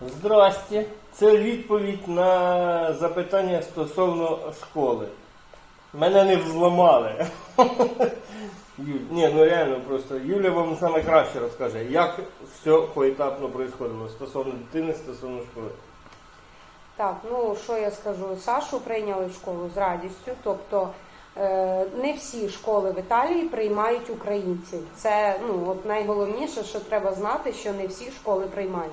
Здрасте. Це відповідь на запитання стосовно школи. Мене не взламали. Ні, ну реально просто Юля вам саме краще розкаже, як все поетапно происходило стосовно дитини, стосовно школи. Так, ну що я скажу? Сашу прийняли в школу з радістю. Тобто е, не всі школи в Італії приймають українців. Це ну от найголовніше, що треба знати, що не всі школи приймають.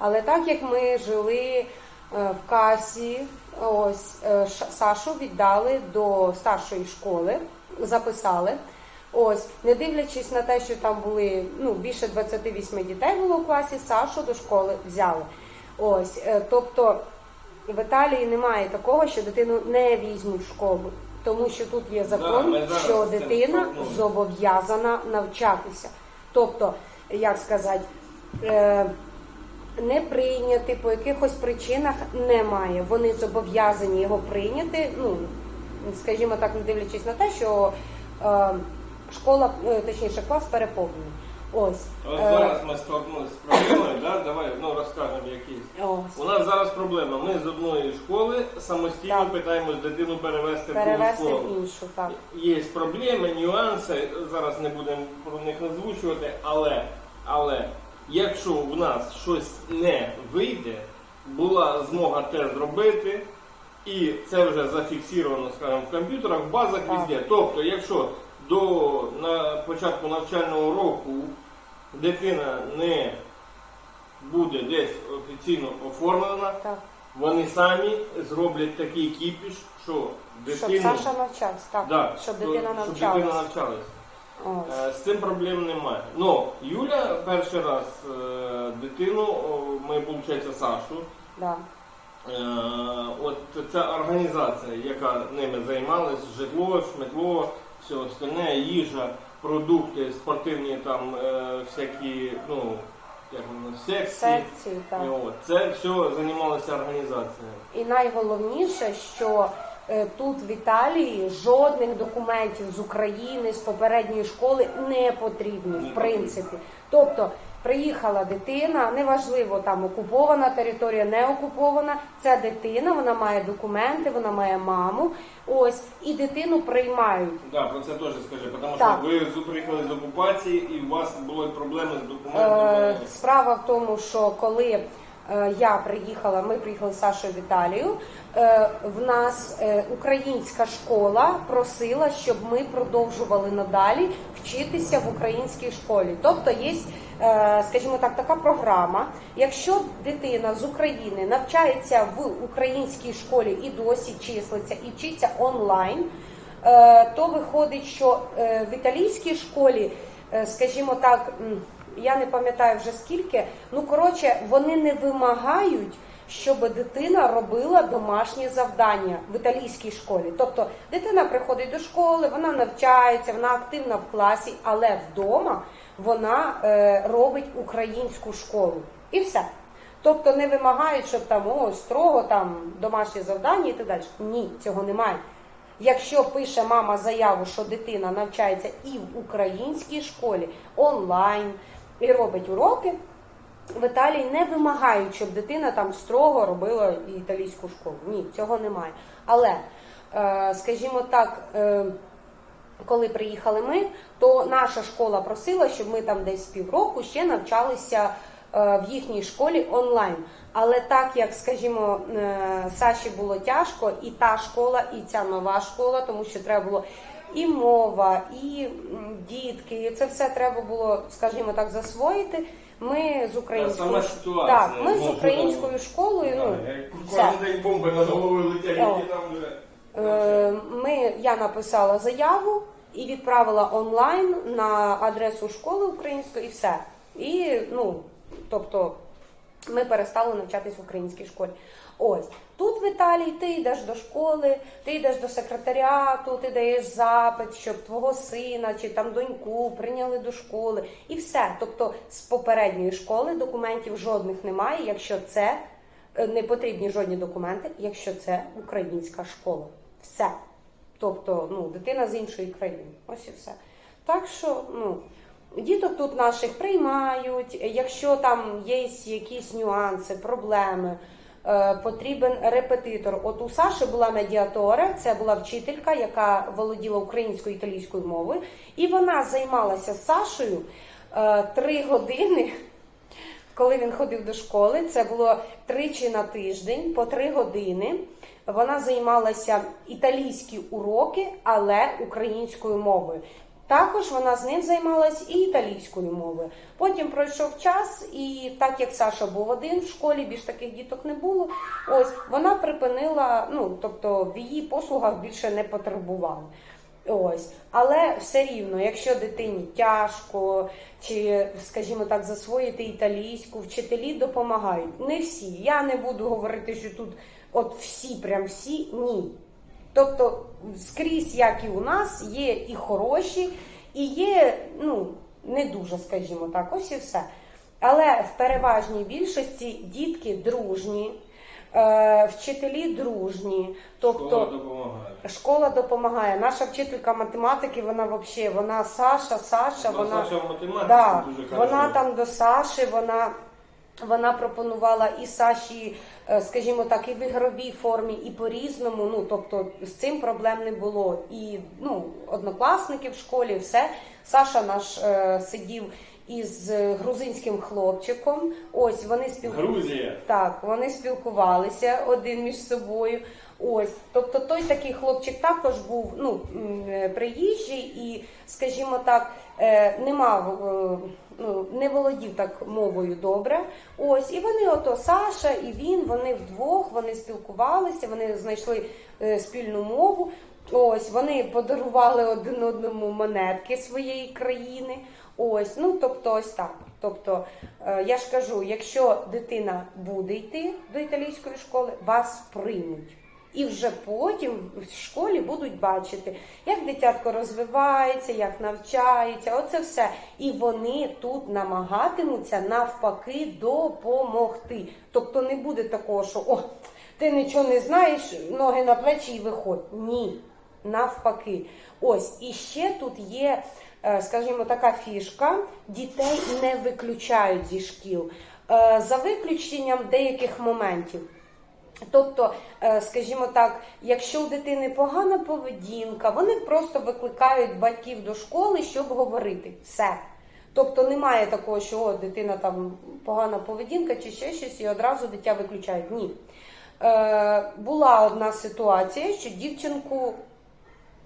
Але так як ми жили е, в касі, ось е, Сашу віддали до старшої школи, записали. Ось, не дивлячись на те, що там були ну, більше 28 дітей було в класі, Сашу до школи взяли. Ось, е, тобто в Італії немає такого, що дитину не візьмуть в школу, тому що тут є закон, зараз що дитина зобов'язана навчатися. Тобто, як сказати, е, не прийняти по якихось причинах немає. Вони зобов'язані його прийняти. Ну скажімо так, не дивлячись на те, що е, школа, е, точніше, клас переповнений. Ось. От Е, зараз ми столкнулися з проблемою, да? давай ну, розкажемо якісь. ось. У нас зараз проблема. Ми з одної школи самостійно Так. питаємось дитину перевести Перевести в школу. іншу, так. Є проблеми, нюанси, зараз не будемо про них озвучувати, але, але якщо в нас щось не вийде, була змога те зробити, і це вже зафіксовано, скажімо, в комп'ютерах, в базах везде. Тобто, якщо до на початку навчального року дитина не буде десь офіційно оформлена, так. вони самі зроблять такий кіпіш, що Щоб дитину Саша навчався, так. Да, щоб дитина щоб дитина навчалася. навчалась. Е, З цим проблем немає. Ну, Юля перший раз е, дитину, ми, виходить, Сашу. Да. Е, От ця організація, яка ними займалась, житло, шмитло, все остальне, їжа, продукти, спортивні там е, всякі, ну, як воно, секції. Секції, так. І от, це все займалася організація. І найголовніше, що тут в Італії жодних документів з України з попередньої школи не потрібно, в принципі. Тобто приїхала дитина, неважливо там окупована територія, не окупована. Це дитина, вона має документи, вона має маму. Ось і дитину приймають. Да, про це теж скажи, тому Так. що ви з- приїхали з окупації і у вас були проблеми з Е, документами. Справа в тому, що коли е, я приїхала, ми приїхали з Сашою в Італію. е, В нас е, українська школа просила, щоб ми продовжували надалі вчитися в українській школі. Тобто є, е, скажімо так, така програма. Якщо дитина з України навчається в українській школі і досі числиться і вчиться онлайн, е, то виходить, що е, в італійській школі, е, скажімо так, я не пам'ятаю вже скільки, ну коротше, вони не вимагають, щоб дитина робила домашні завдання в італійській школі. Тобто дитина приходить до школи, вона навчається, вона активна в класі, але вдома вона е, робить українську школу. І все. Тобто не вимагають, щоб там о, строго там домашні завдання і так далі. Ні, цього немає. Якщо пише мама заяву, що дитина навчається і в українській школі онлайн і робить уроки, в Італії не вимагають, щоб дитина там строго робила італійську школу. Ні, цього немає. Але, е, скажімо так, е, коли приїхали ми, то наша школа просила, щоб ми там десь півроку ще навчалися е, в їхній школі онлайн. Але так як, скажімо, Саші було тяжко, і та школа, і ця нова школа, тому що треба було і мова, і дітки, і це все треба було, скажімо так, засвоїти. Ми з українською так, ми з українською школою. Ну, все. Кожен день бомби над головою летять, які там вже. Е, Ми, я написала заяву і відправила онлайн на адресу школи української і все. І, ну, тобто, ми перестали навчатись в українській школі. Ось тут в Італії ти йдеш до школи, ти йдеш до секретаріату, ти даєш запит, щоб твого сина чи там доньку прийняли до школи, і все. Тобто, з попередньої школи документів жодних немає, якщо це е, не потрібні жодні документи, якщо це українська школа. Все. Тобто, ну, дитина з іншої країни. Ось і все. Так що, ну, Діток тут наших приймають. Якщо там є якісь нюанси, проблеми, потрібен репетитор. От у Саші була медіатора, це була вчителька, яка володіла українською італійською мовою, і вона займалася з Сашею е, три години. Коли він ходив до школи, це було тричі на тиждень по три години. Вона займалася італійські уроки, але українською мовою. Також вона з ним займалась і італійською мовою. Потім пройшов час, і так як Саша був один в школі, більш таких діток не було. Ось вона припинила, ну тобто в її послугах більше не потребували. Ось, але все рівно, якщо дитині тяжко, чи, скажімо так, засвоїти італійську, вчителі допомагають. Не всі. Я не буду говорити, що тут от всі, прям всі, ні. Тобто, скрізь, як і у нас, є і хороші, і є, ну, не дуже, скажімо так, ось і все. Але в переважній більшості дітки дружні, е, вчителі дружні. Тобто, Школа допомагає. Школа допомагає. Наша вчителька математики, вона взагалі, вона Саша, Саша, Ну, вона, Саша в математиці да, дуже вона там до Саші, вона, вона пропонувала і Саші, е, скажімо так, і в ігровій формі, і по-різному. Ну, тобто з цим проблем не було. І ну, однокласники в школі, все. Саша наш е, сидів із грузинським хлопчиком. Ось вони спілкувалися. Грузія. Так, вони спілкувалися один між собою. Ось, тобто той такий хлопчик також був ну, е, приїжджий і, скажімо так, е, не мав, е, ну, не володів так мовою добре. Ось, і вони, ото Саша і він, вони вдвох, вони спілкувалися, вони знайшли е, спільну мову. Ось вони подарували один одному монетки своєї країни. Ось, ну тобто, ось так. Тобто, е, я ж кажу, якщо дитина буде йти до італійської школи, вас приймуть. І вже потім в школі будуть бачити, як дитятко розвивається, як навчається, оце все. І вони тут намагатимуться навпаки допомогти. Тобто не буде такого, що о, ти нічого не знаєш, ноги на плечі і виходь. Ні, навпаки. Ось і ще тут є, е, скажімо, така фішка: дітей не виключають зі шкіл е, за виключенням деяких моментів. Тобто, е, скажімо так, якщо у дитини погана поведінка, вони просто викликають батьків до школи, щоб говорити. Все. Тобто немає такого, що о, дитина там погана поведінка чи ще щось, і одразу дитя виключають. Ні. Е, була одна ситуація, що дівчинку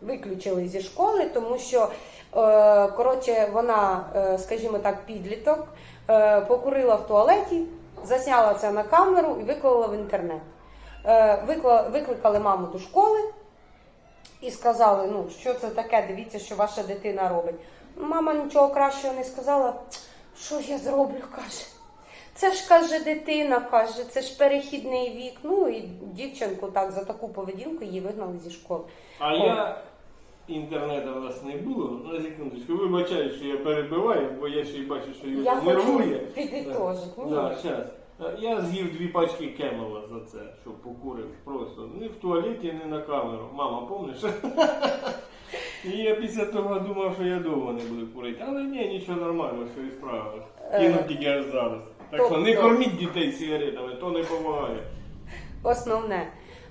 виключили зі школи, тому що е, коротше, вона, е, скажімо так, підліток, е, покурила в туалеті, засняла це на камеру і виклала в інтернет. Е, викликали маму до школи і сказали, ну що це таке, дивіться, що ваша дитина робить. Мама нічого кращого не сказала. Що я зроблю? каже. Це ж каже дитина, каже, це ж перехідний вік. Ну і дівчинку так за таку поведінку її вигнали зі школи. А я інтернету у нас не було. На секундочку, вибачаю, що я перебиваю, бо я ще й бачу, що Юля нервує. підітожити. Ні. Да, щас. Я з'їв дві пачки кемела за це, що покурив просто. Не в туалеті, не на камеру. Мама, помниш? І я після того думав, що я довго не буду курити. Але ні, нічого нормально, все і справилось. Кинув тільки аж зараз. Так що не тобто- корміть дітей сигаретами, то не допомагає. Основне,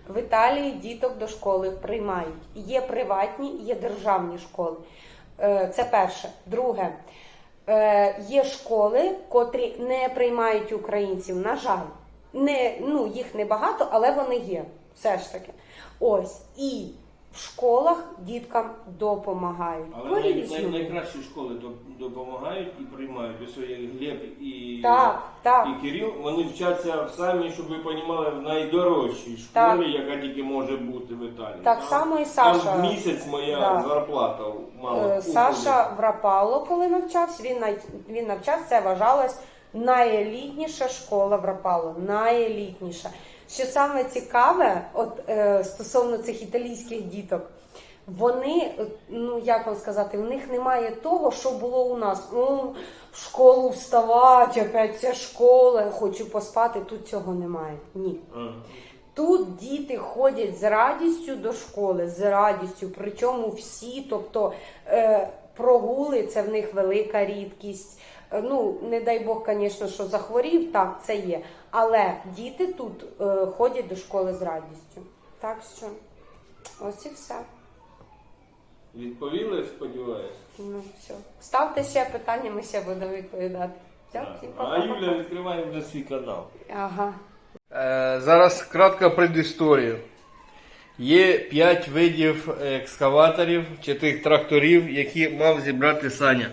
в Італії діток до школи приймають. Є приватні, є державні школи. Е, Це перше. Друге, е, є школи, котрі не приймають українців. На жаль, не, ну, їх небагато, але вони є. Все ж таки. Ось. І в школах діткам допомагають. Але най, най, найкращі школи доп- допомагають і приймають. Ось є Глеб і, Так, так. і Кирил, вони вчаться самі, щоб ви розуміли, в найдорожчій школі, Так. яка тільки може бути в Італії. Так Там- само і Там Саша. в місяць моя Да. зарплата мала. Е, Саша в Рапало, коли навчався, він він навчався, це вважалась найелітніша школа в Рапало. Найелітніша. Що саме цікаве, от е, стосовно цих італійських діток, вони, ну як вам сказати, в них немає того, що було у нас. Ну, в школу вставати, опять ця школа, хочу поспати. Тут цього немає. Ні. Тут діти ходять з радістю до школи, з радістю, причому всі, тобто е, прогули це в них велика рідкість. Е, Ну, не дай Бог, звісно, що захворів, так, це є. Але діти тут е, ходять до школи з радістю. Так що, ось і все. Відповіли, сподіваюся. Ну, все. Ставте ще питання, ми ще будемо відповідати. Дякую. А Юля відкриває вже свій канал. Ага. Е, зараз кратка предісторія. Є 5 видів екскаваторів чи тих тракторів, які мав зібрати Саня.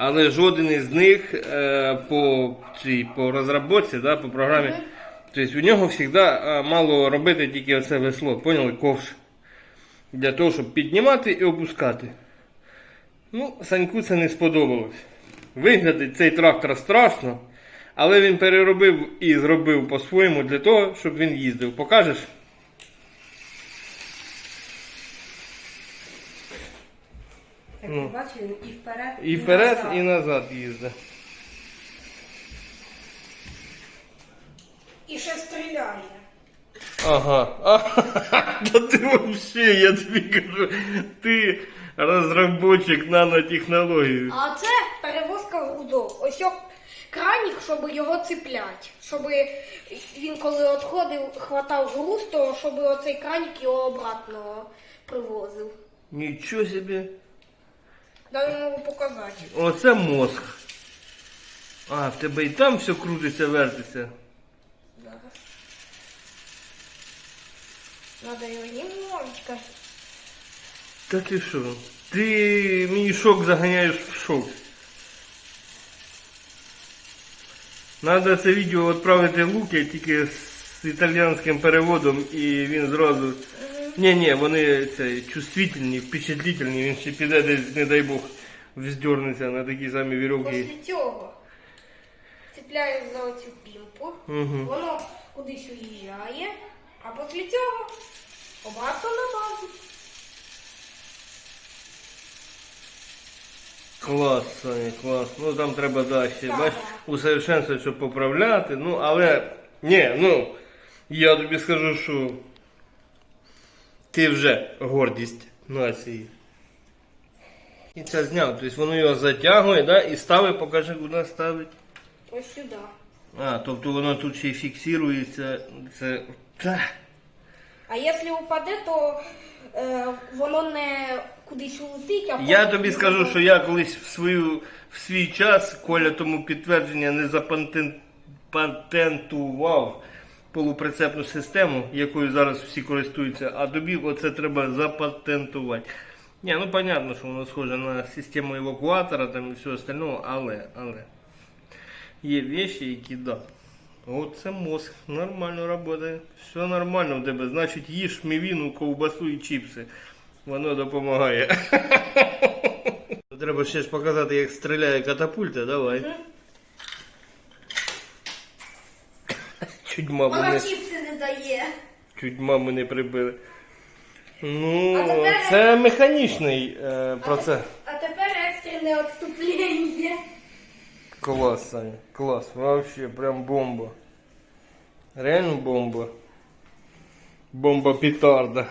Але жоден із них е, по, цій, по розробці, да, по програмі. Тобто у нього завжди е, мало робити тільки оце весло, поняли? Ковш. Для того, щоб піднімати і опускати. Ну, Саньку це не сподобалось. Виглядить цей трактор страшно, але він переробив і зробив по-своєму для того, щоб він їздив. Покажеш? Так, Ну. ти бачиш, він і вперед, І вперед, назад. і назад їздить. І ще стріляє. Ага. Ага. Та ти вообще, я тобі кажу, ти розробник нанотехнологій. А це перевозка грузок. Ось кранік, щоб його цеплять. Щоб він коли відходив, хватав груз, то щоб оцей кранік його обратно привозив. Нічого собі. Дай можу показати. Оце мозг. А, в тебе і там все крутиться, вертиться. Зараз. Надо його немножечко. Та ти що? Ти мені шок заганяєш в шок. Надо це відео відправити Луки тільки з італійським переводом і він зразу. Ні, ні, вони це чувствительні, впечатлительні, він ще піде десь, не дай Бог, вздернеться на такі самі вірьовки. Після цього цепляєш за оцю пімпу, Угу. воно кудись уїжджає, а після цього обратно на базу. Клас, Саня, клас. Ну там треба далі. Так. Бач, усовершенствувати, щоб поправляти. Ну, але. Ні, ну, я тобі скажу, що ти вже гордість нації. І це зняв. Тобто воно його затягує, да, і ставить, покажи, куди ставить. Ось сюди. А, тобто воно тут ще й фіксується. Це. Та. А якщо упаде, то е, воно не кудись улетить, а Я тобі скажу, що я колись в свою в свій час, Коля тому підтвердження не запатентував полуприцепну систему, якою зараз всі користуються, а тобі оце треба запатентувати. Ні, ну понятно, що воно схоже на систему евакуатора там і все остального, але, але є речі, які да. Оце мозг, нормально працює, все нормально в тебе. Значить, їж мівіну, ковбасу і чіпси. Воно допомагає. Треба ще ж показати, як стріляє катапульта, давай. Чуть маму Вона не, чіпси не дає. чуть маму не прибили. Ну, А тепер- це механічний е, процес. А тепер екстрене відступлення. Клас, Саня, клас. Вообще, прям бомба. Реально бомба. Бомба петарда.